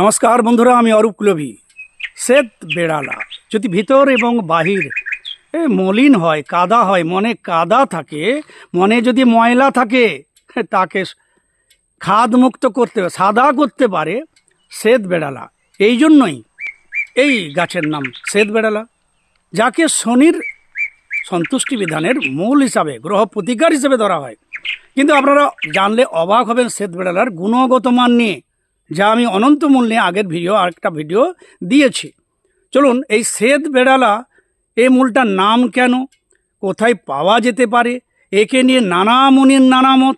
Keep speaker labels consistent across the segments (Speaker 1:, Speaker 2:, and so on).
Speaker 1: নমস্কার বন্ধুরা, আমি অরূপ কুলভি। শ্বেত বেড়ালা, যদি ভিতর এবং বাহির, এ, মলিন হয়, কাদা হয়, মনে কাদা থাকে, মনে যদি ময়লা থাকে তাকে খাদ মুক্ত করতে, সাদা করতে পারে শ্বেত বেড়ালা। এই জন্যই এই গাছের নাম শ্বেত বেড়ালা, যাকে শনির সন্তুষ্টি বিধানের মূল হিসাবে, গ্রহ প্রতিকার হিসেবে ধরা হয়। কিন্তু আপনারা জানলে অবাক হবেন, শ্বেত বেড়ালার গুণগত মান নিয়ে। যা আমি অনন্ত মূল্যে আগের ভিডিও, আরেকটা ভিডিও দিয়েছি। চলুন, এই শ্বেত বেড়ালা এই মূলটার নাম কেন? কোথায় পাওয়া যেতে পারে? একে নিয়ে নানা মুনির নানা মত।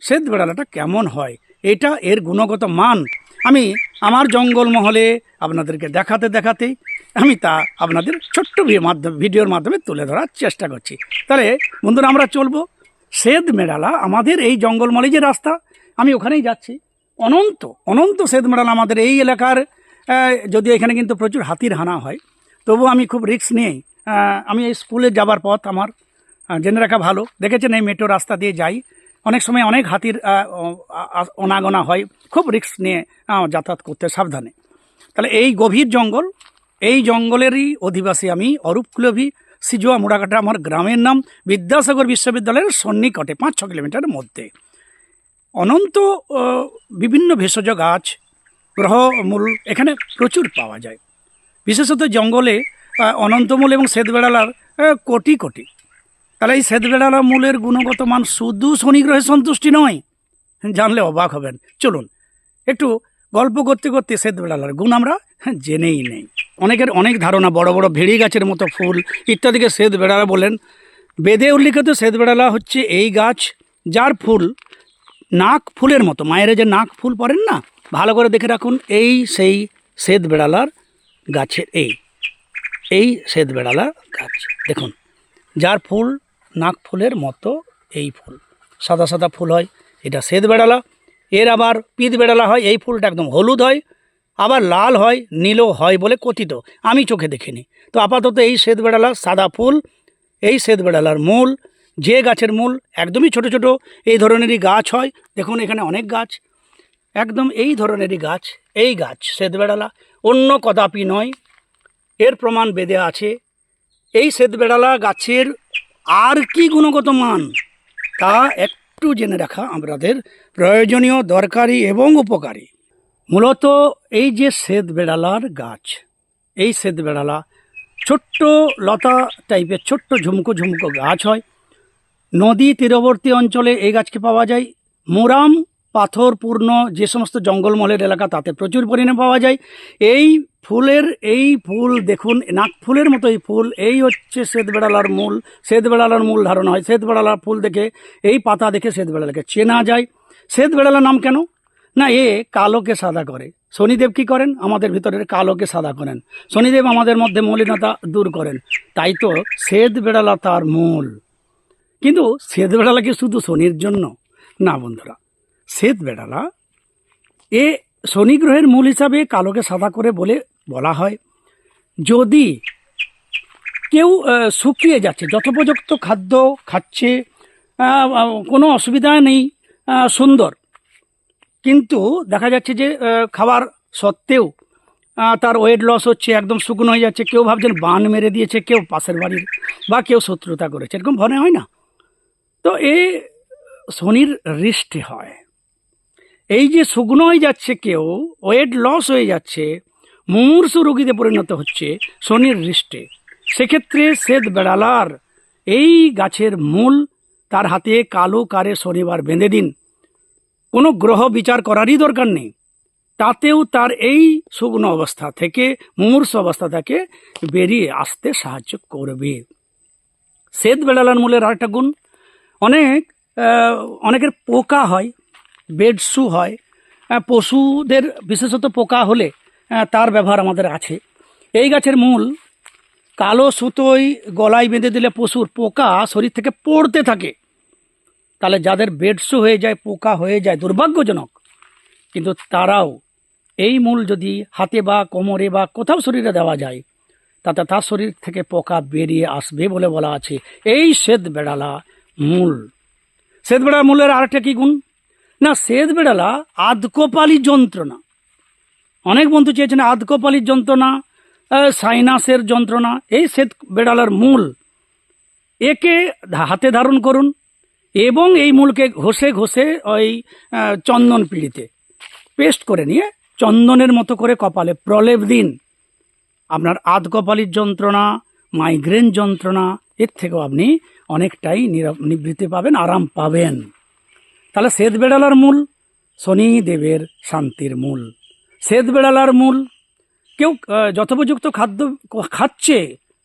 Speaker 1: শ্বেত বেড়ালাটা কেমন হয়? এটা এর গুণগত মান। আমি আমার জঙ্গলমহলে আপনাদেরকে দেখাতে দেখাতে, আমি তা আপনাদের ছোট্ট মাধ্যমে, ভিডিওর মাধ্যমে তুলে ধরার চেষ্টা করছি। তাহলে, বন্ধুরা, আমরা চলবো। শ্বেত মেডালা আমাদের এই জঙ্গলমলে যে রাস্তা, আমি ওখানেই যাচ্ছি। অনন্ত অনন্ত শ্বেত মেডাল আমাদের এই এলাকার যদি এখানে কিন্তু প্রচুর হাতির হানা হয় তবু আমি খুব রিস্ক নিয়েই আমি এই স্কুলে যাবার পথ আমার জেনে রাখা ভালো। দেখেছেন এই মেট্রো রাস্তা দিয়ে যাই, অনেক সময় অনেক হাতির অনাগোনা হয়, খুব রিস্ক নিয়ে যাতায়াত করতে সাবধানে। তাহলে এই গভীর জঙ্গল, এই জঙ্গলেরই অধিবাসী আমি, অরূপ কুলভি, সিজোয়া মুড়াকাটা আমার গ্রামের নাম, বিদ্যাসাগর বিশ্ববিদ্যালয়ের সন্নিকটে পাঁচ ছ কিলোমিটারের মধ্যে। অনন্ত বিভিন্ন ভেষজ গাছ গ্রহমূল এখানে প্রচুর পাওয়া যায়। বিশেষত জঙ্গলে অনন্তমূল এবং শ্বেতবেড়ালার কোটি কোটি। তাহলে এই শ্বেতবেড়ালা মূলের গুণগত মান শুধু শনি গ্রহের সন্তুষ্টি নয়, জানলে অবাক হবেন। চলুন, একটু গল্প করতে করতে শ্বেতবেড়ালার গুণ আমরা জেনেই নেই। অনেকের অনেক ধারণা, বড় বড় ভেড়ি গাছের মতো ফুল ইত্যাদিকে শ্বেত বেড়ালা বলেন। বেদে উল্লিখিত শ্বেত বেড়ালা হচ্ছে এই গাছ যার ফুল নাক ফুলের মতো, মায়ের যে নাক ফুল পরেন না, ভালো করে দেখে রাখুন, এই সেই শ্বেত বেড়ালার গাছের, এই এই শ্বেত বেড়ালার গাছ, দেখুন, যার ফুল নাক ফুলের মতো এই ফুল, সাদা সাদা ফুল হয়, এটা শ্বেত বেড়ালা, এর আবার পিত বেড়ালা হয়, এই ফুলটা একদম হলুদ হয়, আবার লাল হয়, নীলও হয় বলে কথিত, আমি চোখে দেখিনি, তো আপাতত এই শ্বেত বেড়ালা সাদা ফুল, এই শ্বেত বেড়ালার মূল যে গাছের মূল একদমই ছোট ছোট, এই ধরনেরই গাছ হয়। দেখুন এখানে অনেক গাছ। একদম এই ধরনেরই গাছ, এই গাছ শ্বেত বেড়ালা অন্য কদাপি নয়। এর প্রমাণ বেদে আছে। এই শ্বেত বেড়ালা গাছের আর কি গুণগত মান? তা একটু জেনে রাখা আমাদের প্রয়োজনীয়, দরকারি এবং উপকারী। মূলত এই যে শ্বেত বেড়ালার গাছ, এই শ্বেত বেড়ালা ছোট্ট লতা টাইপের ছোট্ট ঝুমকো ঝুমকো গাছ হয়। নদী তীরবর্তী অঞ্চলে এই গাছকে পাওয়া যায়। মোরাম পাথরপূর্ণ যে সমস্ত জঙ্গলমহলের এলাকা, তাতে প্রচুর পরিমাণে পাওয়া যায়। এই ফুলের, এই ফুল দেখুন নাক ফুলের মতো এই ফুল। এই হচ্ছে শ্বেত বেড়ালার মূল। শ্বেত বেড়ালার মূল ধারণা হয় শ্বেত বেড়ালার ফুল দেখে, এই পাতা দেখে শ্বেত বেড়ালাকে চেনা যায়। শ্বেত বেড়ালার নাম কেন? না, এ কালোকে সাদা করে। শনিদেব কি করেন? আমাদের ভিতরের কালোকে সাদা করেন। শনিদেব আমাদের মধ্যে মলিনতা দূর করেন। তাই তো শ্বেত বেড়ালা তার মূল। কিন্তু শ্বেত বেড়ালা কি শুধু শনির জন্য? না বন্ধুরা, শ্বেত বেড়ালা এ শনি গ্রহের মূল হিসাবে কালোকে সাদা করে বলে বলা হয়। যদি কেউ শুকিয়ে যাচ্ছে, যথোপযুক্ত খাদ্য খাচ্ছে কোনো অসুবিধা নেই সুন্দর। কিন্তু দেখা যাচ্ছে যে খাবার সত্ত্বেও তার ওয়েট লস হচ্ছে, একদম শুকনো হয়ে যাচ্ছে, কেউ ভাবছেন বান মেরে দিয়েছে, কেউ পাশের বাড়ির বা কেউ শত্রুতা করেছে, এরকম মনে হয় না? তো এ শনির রিষ্টে হয়। এই যে শুকনো হয়ে যাচ্ছে কেউ, ওয়েট লস হয়ে যাচ্ছে, মুমূর্ষু রোগীতে পরিণত হচ্ছে শনির রিষ্টে সেক্ষেত্রে শ্বেত বেড়ালার এই গাছের মূল তার হাতে কালো কারে শনিবার বেঁধে দিন। কোনো গ্রহ বিচার করারই দরকার নেই। তাতেও তার এই শুকনো অবস্থা থেকে, মুমূর্ষ অবস্থা থেকে বেরিয়ে আসতে সাহায্য করবে। শ্বেত বেড়ালার মূলের আরেকটা গুণ অনেক অনেকের পোকা হয় বেডসু হয় পশুদের বিশেষত পোকা হলে তার ব্যবহার আমাদের আছে। এই গাছের মূল কালো সুতোয় গলায় বেঁধে দিলে পশুর পোকা শরীর থেকে পড়তে থাকে। তাহলে যাদের বেডসু হয়ে যায়, পোকা হয়ে যায়, দুর্ভাগ্যজনক। কিন্তু তারাও এই মূল যদি হাতে বা কোমরে বা কোথাও শরীরে দেওয়া যায়, তাতে তার শরীর থেকে পোকা বেরিয়ে আসবে বলে বলা আছে। এই শ্বেত বেড়ালা মূল। শ্বেত বেড়ার মূলের আরেকটা কি গুণ? না শ্বেত বেড়ালা আধকোপালি যন্ত্রণা। অনেক বন্ধু চেয়েছেন আধকপালির যন্ত্রণা সাইনাসের যন্ত্রণা, এই শ্বেত বেড়ালার মূল। একে হাতে ধারণ করুন এবং এই মূলকে ঘষে ঘষে ওই চন্দন পিড়িতে পেস্ট করে নিয়ে চন্দনের মতো করে কপালে প্রলেপ দিন। আপনার আধকপালির যন্ত্রণা, মাইগ্রেন যন্ত্রণা, এর থেকেও আপনি অনেকটাই নিবৃত্তি পাবেন, আরাম পাবেন। তাহলে শ্বেত বেড়ালার মূল, শনি দেবের শান্তির মূল। শ্বেত বেড়ালার মূল, কেউ যথোপযুক্ত খাদ্য খাচ্ছে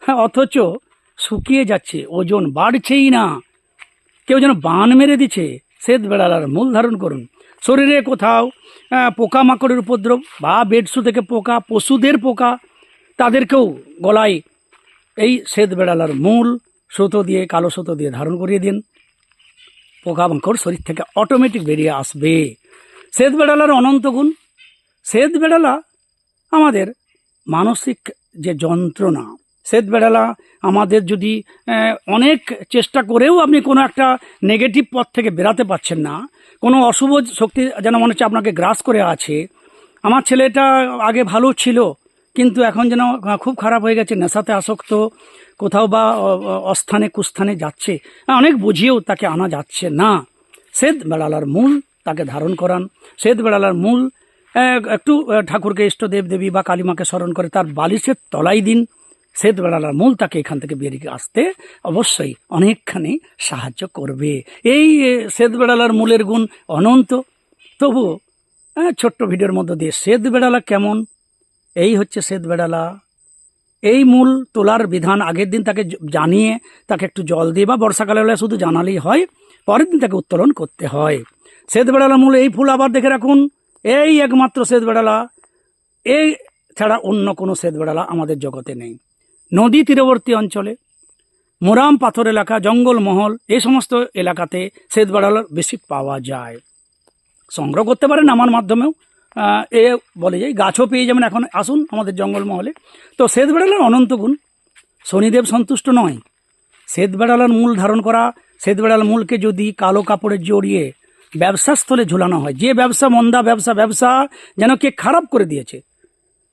Speaker 1: হ্যাঁ অথচ শুকিয়ে যাচ্ছে, ওজন বাড়ছেই না। কেউ যেন বান মেরে দিচ্ছে, শ্বেত বেড়ালার মূল ধারণ করুন। শরীরে কোথাও পোকামাকড়ের উপদ্রব বা বেডসু থেকে পোকা, পশুদের পোকা, তাদেরকেও গলায় এই শ্বেত বেড়ালার মূল সুতো দিয়ে, কালো সুতো দিয়ে ধারণ করিয়ে দিন। পোকামাকড় শরীর থেকে অটোমেটিক বেরিয়ে আসবে। শ্বেত বেড়ালার অনন্ত গুণ। শ্বেত বেড়ালা আমাদের মানসিক যে যন্ত্রণা, শ্বেত বেড়ালা আমাদের যদি অনেক চেষ্টা করেও আপনি কোনো একটা নেগেটিভ পথ থেকে বেরাতে পারছেন না, কোনো অশুভ শক্তি যেন মনে হচ্ছে আপনাকে গ্রাস করে আছে। আমার ছেলেটা আগে ভালো ছিল কিন্তু এখন যেন খুব খারাপ হয়ে গেছে। নেশাতে আসক্ত, কোথাও বা অস্থানে কুস্থানে যাচ্ছে। অনেক বুঝিয়েও তাকে আনা যাচ্ছে না। শ্বেত বেড়ালার মূল তাকে ধারণ করান। শ্বেত বেড়ালার মূল একটু ঠাকুরকে ইষ্টদেব দেবী বা কালীমাকে স্মরণ করে তার বালিশের তলাই দিন। শ্বেত বেড়ালার মূল তাকে এখান থেকে বেরিয়ে আসতে অবশ্যই অনেকখানি সাহায্য করবে। এই শ্বেত বেড়ালার মূলের গুণ অনন্ত। তবু ছোট্ট ভিডিওর মধ্য দিয়ে শ্বেত বেড়ালা কেমন? এই হচ্ছে শ্বেত বেড়ালা। এই মূল তোলার বিধান আগের দিন তাকে জানিয়ে তাকে একটু জল দিয়ে বা বর্ষাকালে হলে শুধু জানালেই হয়, পরের দিন তাকে উত্তোলন করতে হয়। শ্বেত বেড়ালা মূল এই ফুল আবার দেখে রাখুন। এই একমাত্র শ্বেত বেড়ালা। এই ছাড়া অন্য কোনো শ্বেত বেড়ালা আমাদের জগতে নেই। নদী তীরবর্তী অঞ্চলে, মোরাম পাথর এলাকা জঙ্গলমহল এই সমস্ত এলাকাতে শ্বেত বেড়ালা বেশি পাওয়া যায়। সংগ্রহ করতে পারেন আমার মাধ্যমেও। এ বলে যাই গাছও পেয়ে যাবেন এখন, আসুন আমাদের জঙ্গলমহলে। তো শ্বেত বেড়ালার অনন্ত গুণ, শনিদেব সন্তুষ্ট নয়। শ্বেত বেড়ালার মূল ধারণ করা শ্বেত বেড়াল মূলকে যদি কালো কাপড়ে জড়িয়ে ব্যবসার স্থলে ঝুলানো হয়, যে ব্যবসা মন্দা, ব্যবসা ব্যবসা যেন কে খারাপ করে দিয়েছে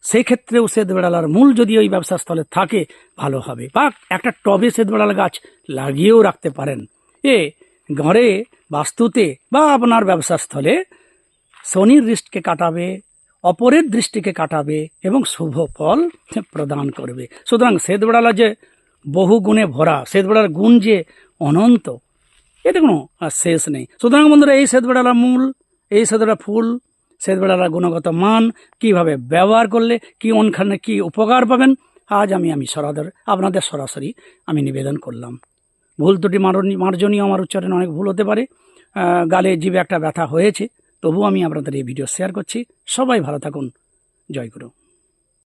Speaker 1: সেই ক্ষেত্রেও শ্বেত বেড়ালার মূল যদি ওই ব্যবসা স্থলে থাকে, ভালো হবে। বা একটা টবে শ্বেত বেড়ালা গাছ লাগিয়েও রাখতে পারেন। এ ঘরে, বাস্তুতে বা আপনার ব্যবসা স্থলে শনির দৃষ্টিকে কাটাবে, অপরের দৃষ্টিকে কাটাবে এবং শুভ ফল প্রদান করবে। সুতরাং শ্বেতবেড়ালা যে বহু গুণে ভরা শ্বেতবেড়ার গুণ যে অনন্ত, এতে কোনো শেষ নেই। সুতরাং বন্ধুরা, এই শ্বেতবেড়ালা মূল, এই শ্বেতবেড়া ফুল, শ্বেতবেড়ালার গুণগত মান, কীভাবে ব্যবহার করলে, কি অনখানে কি উপকার পাবেন, আজ আমি আমি সরাদের, আপনাদের সরাসরি আমি নিবেদন করলাম। ভুল ত্রুটি মার্জনীয়, আমার উচ্চারণে অনেক ভুল হতে পারে। গালে জীবে একটা ব্যথা হয়েছে তবুও আমি আপনাদের এই ভিডিও শেয়ার করছি। সবাই ভালো থাকুন। জয় গুরু।